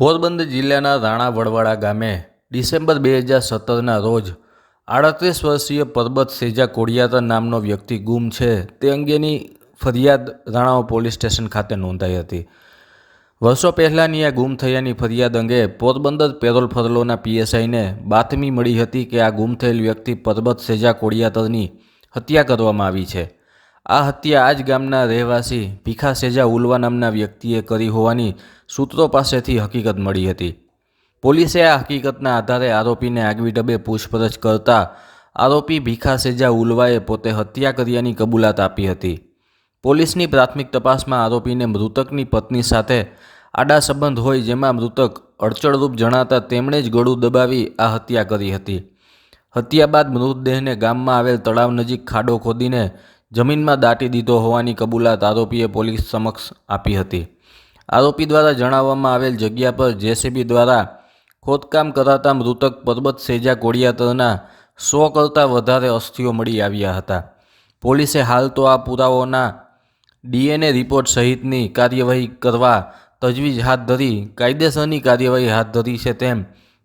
પોરબંદર જિલ્લાના રાણા વડવાડા ગામે ડિસેમ્બર બે હજાર સત્તરના રોજ આડત્રીસ વર્ષીય પરબત સેજા કોડિયાતર નામનો વ્યક્તિ ગુમ છે. તે અંગેની ફરિયાદ રાણાઓ પોલીસ સ્ટેશન ખાતે નોંધાઈ હતી. વર્ષો પહેલાંની આ ગુમ થયાની ફરિયાદ અંગે પોરબંદર પેરોલ ફરલોના પીએસઆઈને બાતમી મળી હતી કે આ ગુમ થયેલ વ્યક્તિ પરબત સેજા કોડિયાતરની હત્યા કરવામાં આવી છે. આ હત્યા આ જ ગામના રહેવાસી ભીખા સેજા ઉલવા નામના વ્યક્તિએ કરી હોવાની સૂત્રો પાસેથી હકીકત મળી હતી. પોલીસે આ હકીકતના આધારે આરોપીને આગવી ડબે પૂછપરછ કરતા આરોપી ભીખા સેજા ઉલવાએ પોતે હત્યા કર્યાની કબૂલાત આપી હતી. પોલીસની પ્રાથમિક તપાસમાં આરોપીને મૃતકની પત્ની સાથે આડા સંબંધ હોય જેમાં મૃતક અડચણરૂપ જણાતા તેમણે જ ગળું દબાવી આ હત્યા કરી હતી. હત્યા બાદ મૃતદેહને ગામમાં આવેલ તળાવ નજીક ખાડો ખોદીને જમીનમાં દાટી દીધો હોવાની કબૂલાત આરોપીએ પોલીસ સમક્ષ આપી હતી. આરોપી દ્વારા જણાવવામાં આવેલ જગ્યા પર જેસીબી દ્વારા ખોદકામ કરાતા મૃતક પરબત સેજા કોડિયાતરના સો કરતાં વધારે અસ્થિઓ મળી આવ્યા હતા. પોલીસે હાલ તો આ પુરાવાઓના ડીએનએ રિપોર્ટ સહિતની કાર્યવાહી કરવા તજવીજ હાથ ધરી, કાયદેસરની કાર્યવાહી હાથ ધરી છે તેમ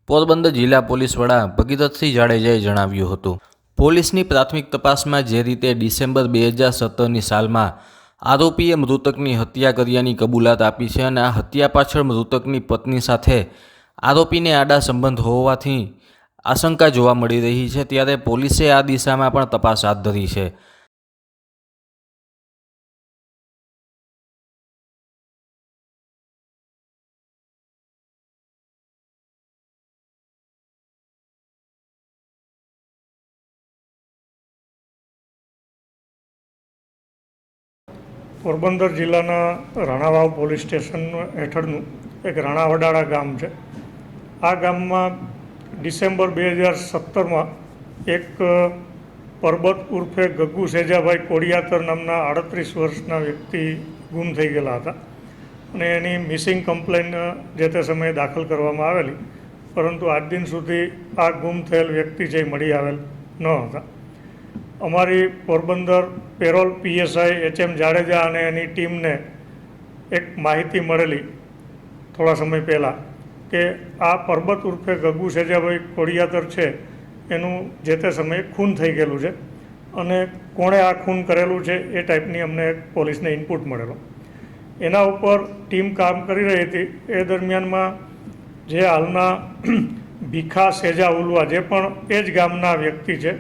પોરબંદર જિલ્લા પોલીસ વડા ભગીરથસિંહ જાડેજાએ જણાવ્યું હતું. પોલીસની પ્રાથમિક તપાસમાં જે રીતે ડિસેમ્બર બે હજાર સત્તરની સાલમાં આરોપીએ મૃતકની હત્યા કર્યાની કબૂલાત આપી છે અને આ હત્યા પાછળ મૃતકની પત્ની સાથે આરોપીને આડા સંબંધ હોવાથી આશંકા જોવા મળી રહી છે, ત્યારે પોલીસે આ દિશામાં પણ તપાસ હાથ ધરી છે. પોરબંદર જિલ્લાના રાણાવાવ પોલીસ સ્ટેશન હેઠળનું એક રાણાવડાળા ગામ છે. આ ગામમાં ડિસેમ્બર બે હજાર સત્તરમાં એક પરબત ઉર્ફે ગગ્ગુ સેજાભાઈ કોડિયાતર નામના આડત્રીસ વર્ષના વ્યક્તિ ગુમ થઈ ગયેલા હતા અને એની મિસિંગ કમ્પ્લેન જે તે સમયે દાખલ કરવામાં આવેલી, પરંતુ આજ દિન સુધી આ ગુમ થયેલ વ્યક્તિ જે મળી આવેલ ન હતા. અમારી Porbandar parole PSI H M Jadeja અને એની ટીમને એક માહિતી મળેલી થોડા સમય પહેલાં કે આ પરબત ઉર્ફે ગગુ સેજાભાઈ કોડિયાતર છે. એનું જે તે સમયે ખૂન થઈ ગયેલું છે અને કોણે આ ખૂન કરેલું છે એ ટાઈપની અમને પોલીસને ઇનપુટ મળેલો. એના ઉપર ટીમ કામ કરી રહી હતી. એ દરમિયાનમાં જે હાલના ભીખા સેજા ઉલવા જે પણ એ જ ગામના વ્યક્તિ છે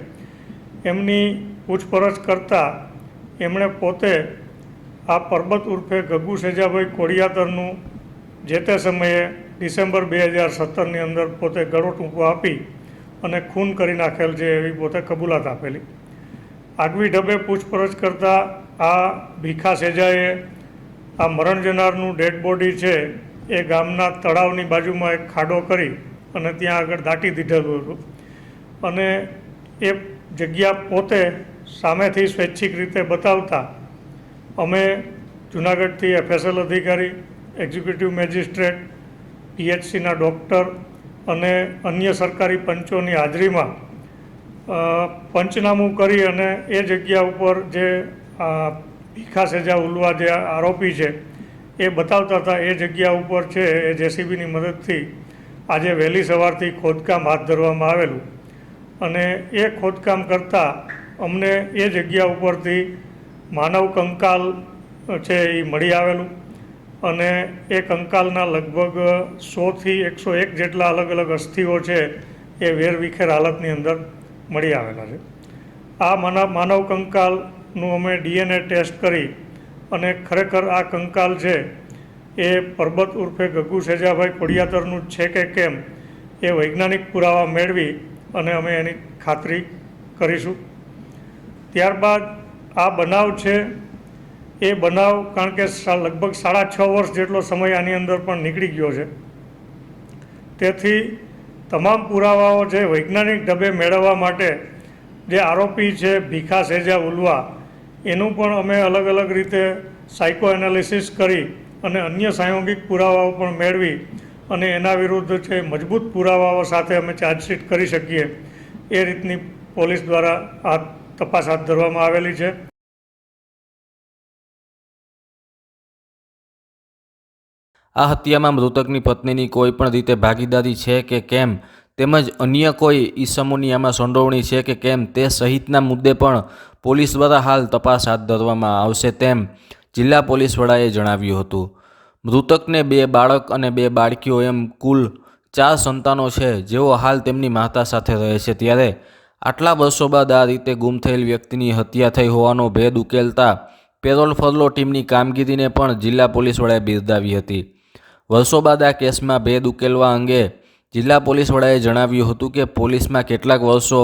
એમની પૂછપરછ કરતાં એમણે પોતે આ પરબત ઉર્ફે ગગુ સેજાભાઈ કોડિયાતરનું જે તે સમયે ડિસેમ્બર બે હજાર સત્તરની અંદર પોતે ગળો ટૂંકો આપી અને ખૂન કરી નાખેલ છે એવી પોતે કબૂલાત આપેલી. આગવી ઢબે પૂછપરછ કરતાં આ ભીખા સેજાએ આ મરણ જનારનું ડેડ બોડી છે એ ગામના તળાવની બાજુમાં એક ખાડો કરી અને ત્યાં આગળ દાટી દીધેલું હતું. અને એ જગ્યા પોતે સામેથી સ્વૈચ્છિક રીતે બતાવતા અમે જુનાગઢથી એફએસએલ અધિકારી, એક્ઝિક્યુટિવ મેજિસ્ટ્રેટ, પીએચસીના ડૉક્ટર અને અન્ય સરકારી પંચોની હાજરીમાં પંચનામું કરી અને એ જગ્યા ઉપર જે ભીખા સેજા ઉલવા જે આરોપી છે, એ બતાવતા હતા એ જગ્યા ઉપર છે એ જેસીબીની મદદથી આજે વહેલી સવારથી ખોદકામ હાથ ધરવામાં આવેલું. અને એ ખોદકામ કરતાં અમને એ જગ્યા ઉપરથી માનવ કંકાલ છે એ મળી આવેલું. અને એ કંકાલના લગભગ સોથી એકસો એક જેટલા અલગ અલગ અસ્થિઓ છે એ વેરવિખેર હાલતની અંદર મળી આવેલા છે. આ માનવ માનવ કંકાલનું અમે ડીએનએ ટેસ્ટ કરી અને ખરેખર આ કંકાલ છે એ પરબત ઉર્ફે ગગુ સેજાભાઈ કોડિયાતરનું છે કે કેમ એ વૈજ્ઞાનિક પુરાવા મેળવી અને અમે એની ખાતરી કરીશું. ત્યારબાદ આ બનાવ છે, એ બનાવ કારણ કે લગભગ સાડા છ વર્ષ જેટલો સમય આની અંદર પણ નીકળી ગયો છે. તેથી તમામ પુરાવાઓ છે વૈજ્ઞાનિક ઢબે મેળવવા માટે જે આરોપી છે, ભીખા સેજા ઉલવા, એનું પણ અમે અલગ અલગ રીતે સાયકો એનાલિસિસ કરી અને અન્ય સાયોગિક પુરાવાઓ પણ મેળવી અને એના વિરુદ્ધ છે મજબૂત પુરાવાઓ સાથે અમે ચાર્જશીટ કરી શકીએ, એ રીતની પોલીસ દ્વારા આ તપાસ હાથ ધરવામાં આવેલી છે. આ હત્યામાં મૃતકની પત્નીની કોઈ પણ રીતે ભાગીદારી છે કે કેમ, તેમજ અન્ય કોઈ ઈસમોની આમાં સંડોવણી છે કે કેમ, તે સહિતના મુદ્દે પણ પોલીસ દ્વારા હાલ તપાસ હાથ ધરવામાં આવશે તેમ જિલ્લા પોલીસ વડાએ જણાવ્યું હતું. મૃતકને બે બાળક અને બે બાળકીઓ એમ કુલ ચાર સંતાનો છે. જેઓ હાલ તેમની માતા સાથે રહે છે. ત્યારે આટલા વર્ષો બાદ આ રીતે ગુમ થયેલ વ્યક્તિની હત્યા થઈ હોવાનો ભેદ ઉકેલતા પેરોલ ફરલો ટીમની કામગીરીને પણ જિલ્લા પોલીસ વડાએ બિરદાવી હતી. વર્ષો બાદ આ કેસમાં ભેદ ઉકેલવા અંગે જિલ્લા પોલીસ વડાએ જણાવ્યું હતું કે પોલીસમાં કેટલાક વર્ષો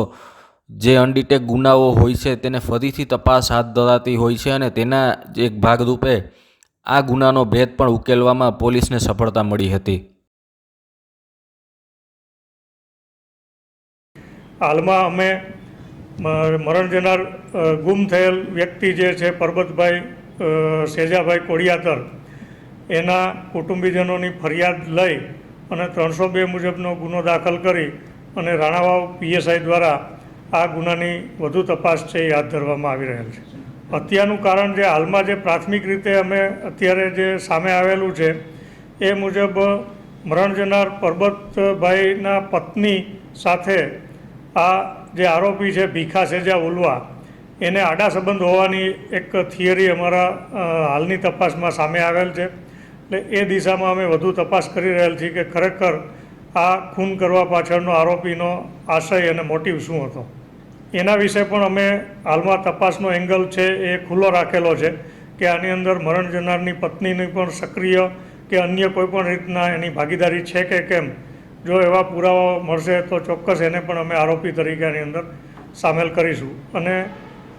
જે અનડિટેક ગુનાઓ હોય છે તેને ફરીથી તપાસ હાથ ધરાતી હોય છે અને તેના એક ભાગરૂપે આ ગુનાનો ભેદ પણ ઉકેલવામાં પોલીસને સફળતા મળી હતી. હાલમાં અમે મરણ જનાર ગુમ થયેલ વ્યક્તિ જે છે, પરબતભાઈ સેજાભાઈ કોડિયાતર, એના કુટુંબીજનોની ફરિયાદ લઈ અને ત્રણસો બે મુજબનો ગુનો દાખલ કરી અને રાણાવાવ પીએસઆઈ દ્વારા આ ગુનાની વધુ તપાસ છે એ હાથ ધરવામાં આવી રહેલ છે. હત્યાનું કારણ જે હાલમાં જે પ્રાથમિક રીતે અમે અત્યારે જે સામે આવેલું છે, એ મુજબ મરણ જનાર પરબતભાઈના પત્ની સાથે આ જે આરોપી છે, ભીખા સેજા ઉલવા, એને આડા સંબંધ હોવાની એક થિયરી અમારા હાલની તપાસમાં સામે આવેલ છે. એટલે એ દિશામાં અમે વધુ તપાસ કરી રહેલ છીએ કે ખરેખર આ ખૂન કરવા પાછળનો આરોપીનો આશય અને મોટિવ શું હતો. એના વિશે પણ અમે હાલમાં તપાસનો એંગલ છે એ ખુલ્લો રાખેલો છે કે આની અંદર મરણ જનારની પત્નીની પણ સક્રિય કે અન્ય કોઈ પણ રીતના એની ભાગીદારી છે કે કેમ? જો એવા પુરાવા મળશે તો ચોક્કસ એને પણ અમે આરોપી તરીકે આની અંદર સામેલ કરીશું. અને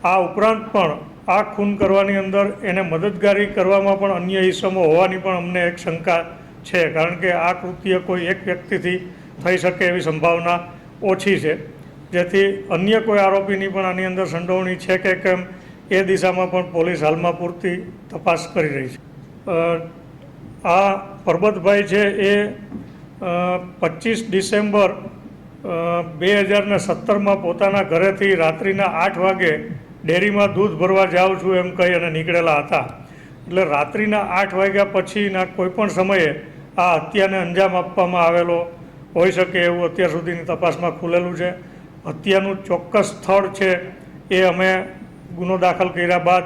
આ ઉપરાંત પણ આ ખૂન કરવાની અંદર એને મદદગારી કરવામાં પણ અન્ય ઈસમો હોવાની પણ અમને એક શંકા છે. કારણ કે આ કૃત્ય કોઈ એક વ્યક્તિથી થઈ શકે એવી સંભાવના ઓછી છે. જેથી અન્ય કોઈ આરોપીની પણ આની અંદર સંડોવણી છે કે કેમ, એ દિશામાં પણ પોલીસ હાલમાં પૂરતી તપાસ કરી રહી છે. આ પરબતભાઈ છે એ પચીસ ડિસેમ્બર બે હજારને સત્તરમાં પોતાના ઘરેથી રાત્રિના આઠ વાગે ડેરીમાં દૂધ ભરવા જાઉં છું એમ કહી અને નીકળેલા હતા. એટલે રાત્રિના આઠ વાગ્યા પછીના કોઈપણ સમયે આ હત્યાને અંજામ આપવામાં આવેલો હોઈ શકે એવું અત્યાર સુધીની તપાસમાં ખુલેલું છે. હત્યાનું ચોક્કસ સ્થળ છે એ અમે ગુનો દાખલ કર્યા બાદ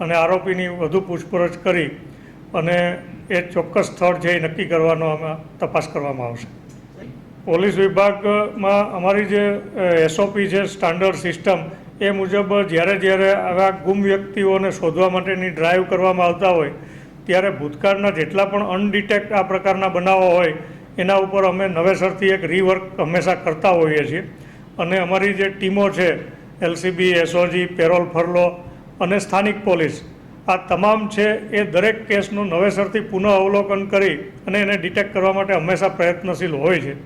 અને આરોપીની વધુ પૂછપરછ કરી અને એ ચોક્કસ સ્થળ છે એ નક્કી કરવાનો અમે તપાસ કરવામાં આવશે. પોલીસ વિભાગમાં અમારી જે એસઓપી છે સ્ટાન્ડર્ડ સિસ્ટમ એ મુજબ જ્યારે જ્યારે આવા ગુમ વ્યક્તિઓને શોધવા માટેની ડ્રાઈવ કરવામાં આવતા હોય, ત્યારે ભૂતકાળના જેટલા પણ અનડિટેક્ટ આ પ્રકારના બનાવો હોય, એના ઉપર અમે નવેસરથી એક રીવર્ક હંમેશા કરતા હોઈએ છીએ. અને અમારી જે ટીમો છે એલસીબી એસઓજી પેરોલ ફરલો અને સ્થાનિક પોલીસ, આ તમામ છે એ દરેક કેસનું નવેસરથી પુનઃ અવલોકન કરી અને એને ડિટેક્ટ કરવા માટે હંમેશા પ્રયત્નશીલ હોય છે.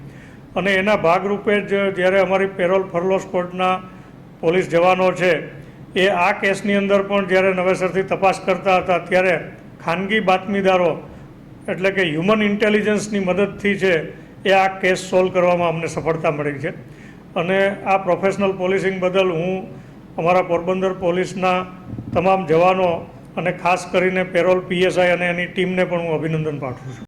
અને એના ભાગરૂપે જ જ્યારે અમારી પેરોલ ફરલો સ્કોડના પોલીસ જવાનો છે, એ આ કેસની અંદર પણ જ્યારે નવેસરથી તપાસ કરતા હતા, ત્યારે ખાનગી બાતમીદારો, એટલે કે હ્યુમન ઇન્ટેલિજન્સની મદદથી છે, એ આ કેસ સોલ્વ કરવામાં અમને સફળતા મળી છે. અને આ પ્રોફેશનલ પોલીસિંગ બદલ હું અમારા પોરબંદર પોલીસના તમામ જવાનો અને ખાસ કરીને પેરોલ પીએસઆઈ અને એની ટીમને પણ હું અભિનંદન પાઠવું છું.